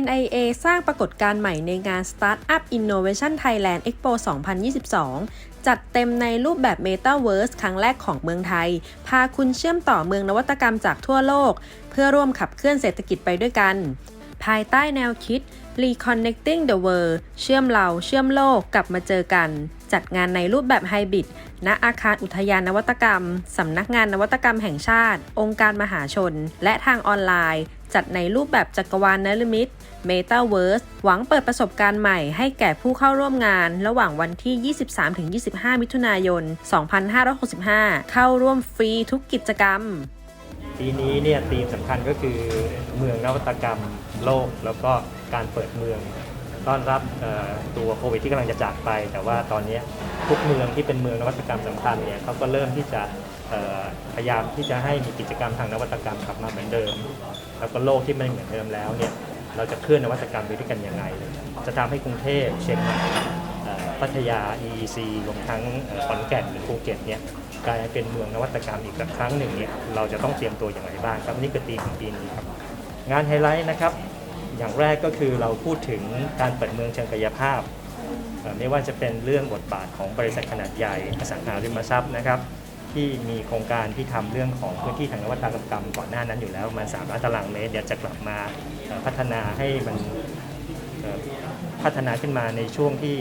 NIA สร้างปรากฏการณ์ใหม่ในงาน Startup Innovation Thailand Expo 2022 จัดเต็มในรูปแบบ Metaverse ครั้งแรกของเมืองไทย พาคุณเชื่อมต่อเมืองนวัตกรรมจากทั่วโลก เพื่อร่วมขับเคลื่อนเศรษฐกิจไปด้วยกัน ภายใต้แนวคิด Reconnecting the World เชื่อมเราเชื่อมโลกกลับมาเจอกัน จัดงานในรูปแบบไฮบริด ณ อาคารอุทยานนวัตกรรม สำนักงานนวัตกรรมแห่งชาติ องค์การมหาชน และทางออนไลน์ จัดในรูปแบบจักรวาลนลมิต Metaverse หวังเปิดประสบการณ์ใหม่ให้แก่ผู้เข้าร่วมงาน ระหว่างวันที่ 23-25 มิถุนายน 2565 เข้าร่วมฟรีทุกกิจกรรม ปีนี้เนี่ยธีมสำคัญก็คือเมืองนวัตกรรมโลก แล้วก็การเปิดเมืองต้อนรับตัวโควิดที่กำลังจะจากไป แต่ว่าตอนนี้ทุกเมืองที่เป็นเมืองนวัตกรรมสำคัญเนี่ยเขาก็เริ่มที่จะพยายามที่จะให้มีกิจกรรมทางนวัตกรรมกลับมาเหมือนเดิม แล้วก็โลกที่ไม่เหมือนเดิมแล้วเนี่ยเราจะเคลื่อนนวัตกรรมไปด้วยกันยังไง จะทำให้กรุงเทพเชียงใหม่พัทยา EEC รวมทั้งขอนแก่นหรือภูเก็ตเนี่ยกลายเป็นเมืองนวัตกรรมอีกครั้งหนึ่งเนี่ยเราจะต้องเตรียมตัวอย่างไรบ้างครับนี่คือธีมของปีนี้ครับงานไฮไลท์นะครับ อย่างแรกก็คือเราพูดถึงการเปิดเมืองเชิงกายภาพ ไม่ว่าจะเป็นเรื่องบทบาทของบริษัทขนาดใหญ่อสังหาริมทรัพย์นะครับ ที่มีโครงการที่ทำเรื่องของพื้นที่ทางนวัตกรรมก่อนหน้านั้นอยู่แล้วประมาณ3ล้านตารางเมตรเดี๋ยวจะกลับมาพัฒนาให้มันพัฒนาขึ้นมาในช่วงที่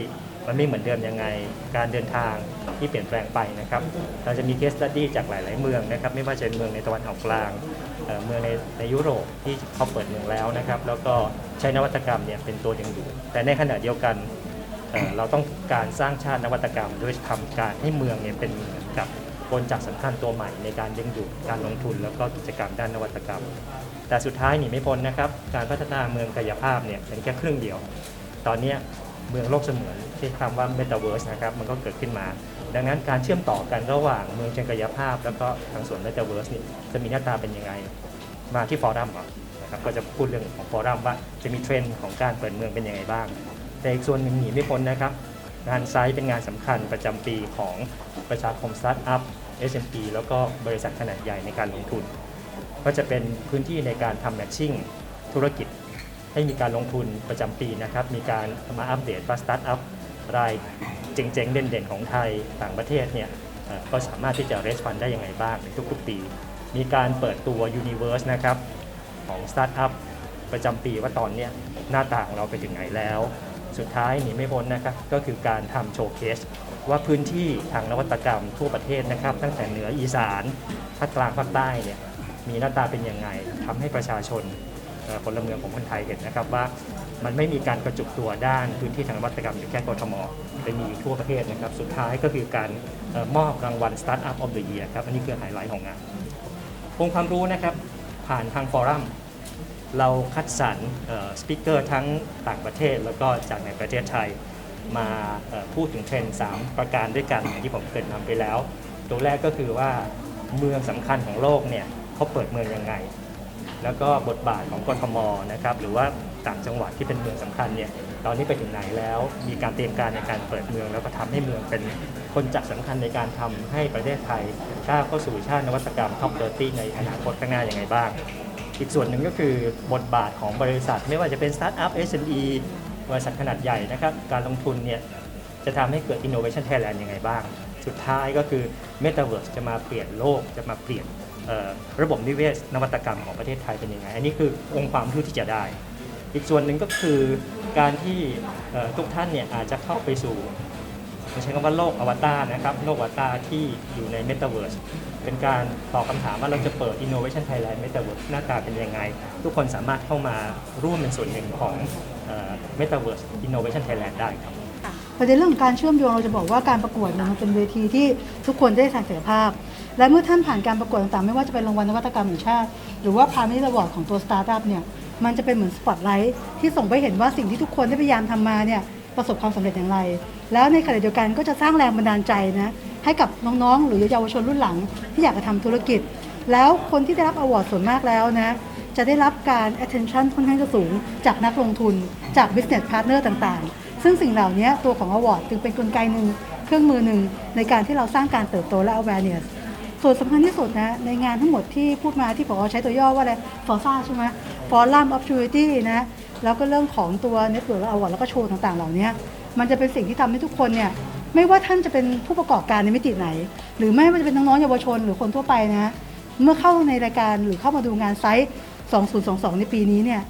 มันไม่เหมือนเดิมยังไง การเดินทางที่เปลี่ยนแปลงไปนะครับ เราจะมีเคสตัดดี้จากหลาย ๆ เมืองนะครับ ไม่ว่าจะเป็นเมืองในตะวันออกกลาง เมืองในในยุโรปที่เขาเปิดเมืองแล้วนะครับ แล้วก็ใช้นวัตกรรมเนี่ยเป็นตัวดึงดูด แต่ในขณะเดียวกัน เราต้องการสร้างชาตินวัตกรรมด้วยทำการให้เมืองเนี่ยเป็นเหมือนกับ กลจักสำคัญตัวใหม่ในการดึงดูดการลงทุนแล้วก็กิจกรรมด้านนวัตกรรม แต่สุดท้ายหนีไม่พ้นนะครับ การพัฒนาเมืองกายภาพเนี่ยเป็นแค่ครึ่งเดียว ตอนนี้เมืองโลกเสมือนที่คำว่า Metaverse นะครับมันก็เกิดขึ้นมา ดังนั้นการเชื่อมต่อกันระหว่างเมืองเชิงกายภาพ แล้วก็ทางส่วน Metaverse นี่จะมีหน้าตาเป็นยังไงมาที่ฟอรัมก่อนนะครับก็จะพูดเรื่องของฟอรัมว่าจะมีเทรนด์ของการเปิดเมืองเป็นยังไงบ้าง แต่อีกส่วนหนึ่งหนีไม่พ้นนะครับงานไซต์เป็นงานสำคัญประจำปีของประชาคมสตาร์ทอัพ SME แล้วก็บริษัทขนาดใหญ่ในการลงทุน ก็จะเป็นพื้นที่ในการทำแมทชิ่งธุรกิจ ให้มีการลงทุนประจำปีนะครับ มีการมาอัปเดตว่าสตาร์ทอัพรายเจ๋งๆ เด่นๆ ของไทยต่างประเทศเนี่ยก็สามารถที่จะเรสฟันได้ยังไงบ้างในทุกๆปี มีการเปิดตัว Universe นะครับของสตาร์ทอัพประจำปีว่าตอนเนี้ยหน้าตาของเราไปถึงไหนแล้ว สุดท้ายหนีไม่พ้นนะครับก็คือการทำโชว์เคส ว่าพื้นที่ทางนวัตกรรมทั่วประเทศนะครับ ตั้งแต่เหนืออีสานภาคกลางภาคใต้เนี่ยมีหน้าตาเป็นยังไงทำให้ประชาชนพลเมืองของคนไทยเห็นนะครับว่ามันไม่มีการกระจุกตัวด้านพื้นที่ทางนวัตกรรมอยู่แค่กทมแต่มีอยู่ทั่วประเทศนะครับ สุดท้ายก็คือการออมอบรางวัล Startup of the Year ครับ อันนี้คือไฮไลท์ของงานองค์ความรู้นะครับ ผ่านทางฟอรัมเราคัดสรรสปิเกอร์ทั้งต่างประเทศแล้วก็จากในประเทศไทย มาพูดถึงเทรนด์3ประการด้วยกันที่ผมเกริดนำไปแล้ว ตัวแรกก็คือว่าเมืองสำคัญของโลกเนี่ยเขาเปิดเมืองยังไง แล้วก็บทบาทของกทมนะครับหรือว่าต่างจังหวัดที่เป็นเมืองสำคัญเนี่ยตอนนี้ไปถึงไหนแล้วมีการเตรียมการในการเปิดเมือง แล้วก็ทำให้เมืองเป็นคนจักรสำคัญในการทำให้ประเทศไทยก้าวเข้าสู่ชาตินวัตกรรมท็อป30ในอนาคตข้างหน้าอย่างไรบ้าง อีกส่วนหนึ่งก็คือบทบาทของบริษัท ไม่ว่าจะเป็นสตาร์ทอัพ SME บริษัทขนาดใหญ่นะครับการลงทุนเนี่ยจะทำให้เกิด Innovation Thailand ยังไงบ้าง สุดท้ายก็คือ Metaverse จะมาเปลี่ยนโลกจะมาเปลี่ยนระบบนิเวศนวัตกรรมของประเทศไทยเป็นยังไง อันนี้คือองค์ความรู้ที่จะได้ อีกส่วนหนึ่งก็คือการที่ทุกท่านเนี่ยอาจจะเข้าไปสู่ใช้คำว่าโลกอวตารนะครับโลกอวตารที่อยู่ใน Metaverse เป็นการตอบคำถามว่าเราจะเปิด Innovation Thailand Metaverse หน้าตาเป็นยังไง ทุกคนสามารถเข้ามาร่วมเป็นส่วนหนึ่งของ เอ่อ Metaverse Innovation Thailand ได้ครับ ประเด็นเรื่องของการเชื่อมโยงเราจะบอกว่าการประกวดเนี่ยมันเป็นเวทีที่ทุกคนได้ศักยภาพ และเมื่อท่านผ่านการประกวดต่างๆ ไม่ว่าจะเป็นรางวัลนวัตกรรมแห่งชาติ หรือว่าพาณิชย์วอร์ดของตัวสตาร์ทอัพเนี่ยมันจะเป็นเหมือนสปอตไลท์ที่ส่งไปเห็นว่าสิ่งที่ทุกคนได้พยายามทำมาเนี่ยประสบความสำเร็จอย่างไร แล้วในขณะเดียวกันก็จะสร้างแรงบันดาลใจนะให้กับน้องๆ หรือเยาวชนรุ่นหลังที่อยากจะทำธุรกิจ แล้วคนที่ได้รับอวอร์ดส่วนมากแล้วนะ จะได้รับการ attention ค่อนข้างจะสูง จากนักลงทุนจาก business partner ต่างๆ ซึ่งสิ่งเหล่านี้ตัวของ award จึงเป็นกลไกหนึ่งเครื่องมือหนึ่งในการที่เราสร้างการเติบโตและ awareness ส่วนสำคัญที่สุดนะในงานทั้งหมดที่พูดมาที่ผมใช้ตัวย่อว่าอะไรฟอร์ซ่าใช่ไหม Forum Opportunity นะแล้วก็เรื่องของตัว Network และ Award แล้วก็โชว์ต่างๆ เหล่านี้มันจะเป็นสิ่งที่ทำให้ทุกคนเนี่ยไม่ว่าท่านจะเป็นผู้ประกอบการในมิติไหน หรือไม่ว่าจะเป็นน้องๆเยาวชนหรือคนทั่วไปนะ เมื่อเข้าในรายการหรือเข้ามาดูงานไซต์ 2022 ในปีนี้เนี่ย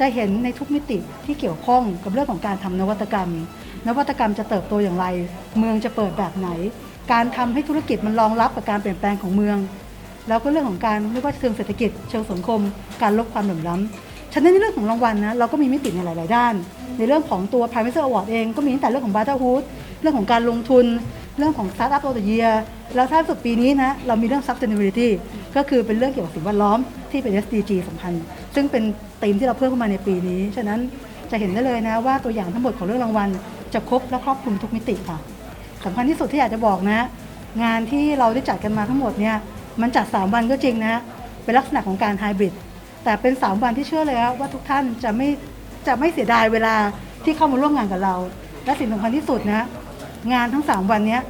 จะเห็นในทุกมิติที่เกี่ยวข้องกับเรื่องของการทำนวัตกรรม นวัตกรรมจะเติบโตอย่างไร เมืองจะเปิดแบบไหน การทำให้ธุรกิจมันรองรับกับการเปลี่ยนแปลงของเมือง แล้วก็เรื่องของการไม่ว่าจะเชิงเศรษฐกิจ เชิงสังคม การลดความเหลื่อมล้ำฉะนั้นในเรื่องของรางวัลนะเราก็มีมิติในหลาย ๆ ด้าน ในเรื่องของตัว p r i m e r Award เองก็มีตั้งแต่เรื่องของ Brotherhood เรื่องของการลงทุน เรื่องของ Startup of the Year แล้วท้ายสุดปีนี้นะเรามีเรื่อง Sustainability ก็คือเป็นเรื่องเกี่ยวกับสิ่งแวดล้อมที่เป็น SDG สำคัญซึ่งเป็นธีมที่เราเพิ่มเข้ามาในปีนี้ ฉะนั้นจะเห็นได้เลยนะว่าตัวอย่างทั้งหมดของเรื่องรางวัล จะครบและครอบคลุมทุกมิติค่ะสำคัญที่สุดที่อยากจะบอกนะ งานที่เราได้จัดกันมาทั้งหมดเนี่ยมันจัด 3 วันก็จริงนะ เป็นลักษณะของการไฮบริดแต่เป็น 3 วันที่เชื่อเลยว่าทุกท่านจะไม่จะไม่เสียดายเวลาที่เข้ามาร่วมงานกับเรา และสิ่งสำคัญที่สุดนะ งานทั้ง 3 วันเนี้ย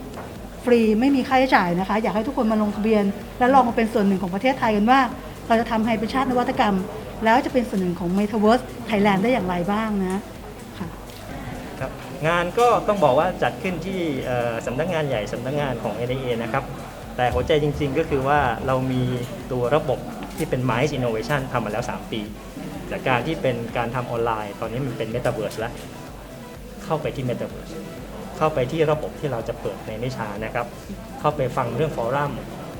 ฟรีไม่มีค่าใช้จ่ายนะคะ อยากให้ทุกคนมาลงทะเบียน และลองมาเป็นส่วนหนึ่งของประเทศไทยกันว่า เราจะทำให้เป็นชาตินวัตกรรม แล้วจะเป็นส่วนหนึ่งของ Metaverse Thailand ได้อย่างไรบ้างนะค่ะครับงานก็ต้องบอกว่าจัดขึ้นที่เอ่อสำนักงานใหญ่สำนักงานของ NIA นะครับแต่หัวใจจริงๆก็คือว่าเรามีตัวระบบที่เป็น Mice Innovation ทำมาแล้ว 3 ปี จากการที่เป็นการทำออนไลน์ ตอนนี้มันเป็น Metaverse แล้ว เข้าไปที่ Metaverse เข้าไปที่ระบบที่เราจะเปิดในไม่ช้านะครับ เข้าไปฟังเรื่องฟอรัม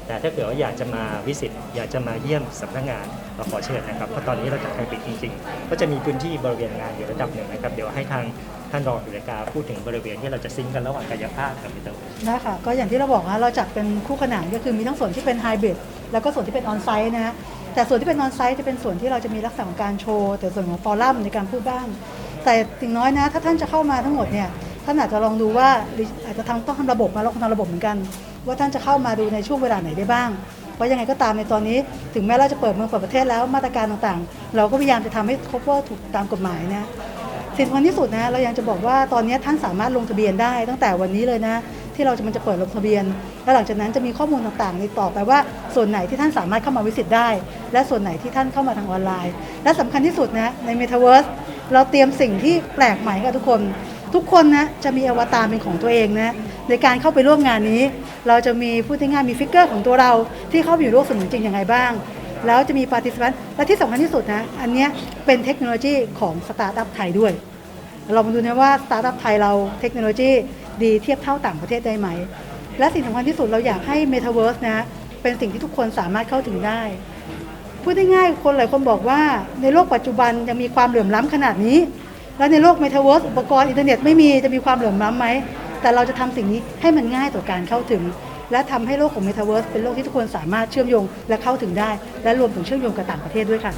แต่ถ้าเกิดว่าอยากจะมาวิสิตอยากจะมาเยี่ยมสำนักงานเราขอเชิญนะครับเพราะตอนนี้เราจะไฮบริดจริงๆ ก็จะมีพื้นที่บริเวณงานอยู่ระดับหนึ่งนะครับ เดี๋ยวให้ทางท่านรองดุลยกาพูดถึงบริเวณที่เราจะซิงกันระหว่างกายภาพกับมิเตอร์ได้ค่ะ ก็อย่างที่เราบอกนะเราจัดเป็นคู่ขนานก็คือมีทั้งส่วนที่เป็นไฮบริดแล้วก็ส่วนที่เป็นออนไซต์นะฮะแต่ส่วนที่เป็นออนไซต์จะเป็นส่วนที่เราจะมีลักษณะของการโชว์ แต่ส่วนของฟอรัมในการพูดบ้าง แต่สิ่งน้อยนะ ถ้าท่านจะเข้ามาทั้งหมดเนี่ย ท่านอาจจะลองดูว่าอาจจะทำต้องทำระบบมาเราทำระบบเหมือนกัน ว่าท่านจะเข้ามาดูในช่วงเวลาไหนได้บ้าง เพราะยังไงก็ตามในตอนนี้ ถึงแม้เราจะเปิดเมืองเปิดประเทศแล้วมาตรการต่างๆ เราก็พยายามจะทำให้ครบว่าถูกตามกฎหมายนะสิ่งสำคัญที่สุดนะเรายังจะบอกว่าตอนนี้ท่านสามารถลงทะเบียนได้ตั้งแต่วันนี้เลยนะ ที่เราจะมันจะเปิดลงทะเบียน แล้วหลังจากนั้นจะมีข้อมูลต่างๆในต่อไปว่า ส่วนไหนที่ท่านสามารถเข้ามาวิสิตได้ และส่วนไหนที่ท่านเข้ามาทางออนไลน์ และสำคัญที่สุดนะใน Metaverse เราเตรียมสิ่งที่แปลกใหม่ให้กับทุกคน ทุกคนนะจะมีอวตารเป็นของตัวเองนะในการเข้าไปร่วมงานนี้ เราจะมีพูดง่ายๆมีฟิกเกอร์ของตัวเราที่เข้าไปอยู่โลกเสมือนจริงอย่างไรบ้าง แล้วจะมีปฏิสัมพันธ์และที่สำคัญที่สุดนะอันเนี้ยเป็นเทคโนโลยีของสตาร์ทอัพไทยด้วย เรามาดูนะว่าสตาร์ทอัพไทยเราเทคโนโลยีดีเทียบเท่าต่างประเทศได้ไหม และสิ่งสำคัญที่สุดเราอยากให้ Metaverse นะเป็นสิ่งที่ทุกคนสามารถเข้าถึงได้ พูดง่ายๆคนหลายคนบอกว่าในโลกปัจจุบันยังมีความเหลื่อมล้ำขนาดนี้ แล้วในโลกเมตาเวิร์สอุปกรณ์อินเทอร์เน็ตไม่มีจะมีความเหลื่อมล้ำไหม แต่เราจะทำสิ่งนี้ให้มันง่ายต่อการเข้าถึง และทำให้โลกของเมตาเวิร์สเป็นโลกที่ทุกคนสามารถเชื่อมโยงและเข้าถึงได้ และรวมถึงเชื่อมโยงกับต่างประเทศด้วยค่ะ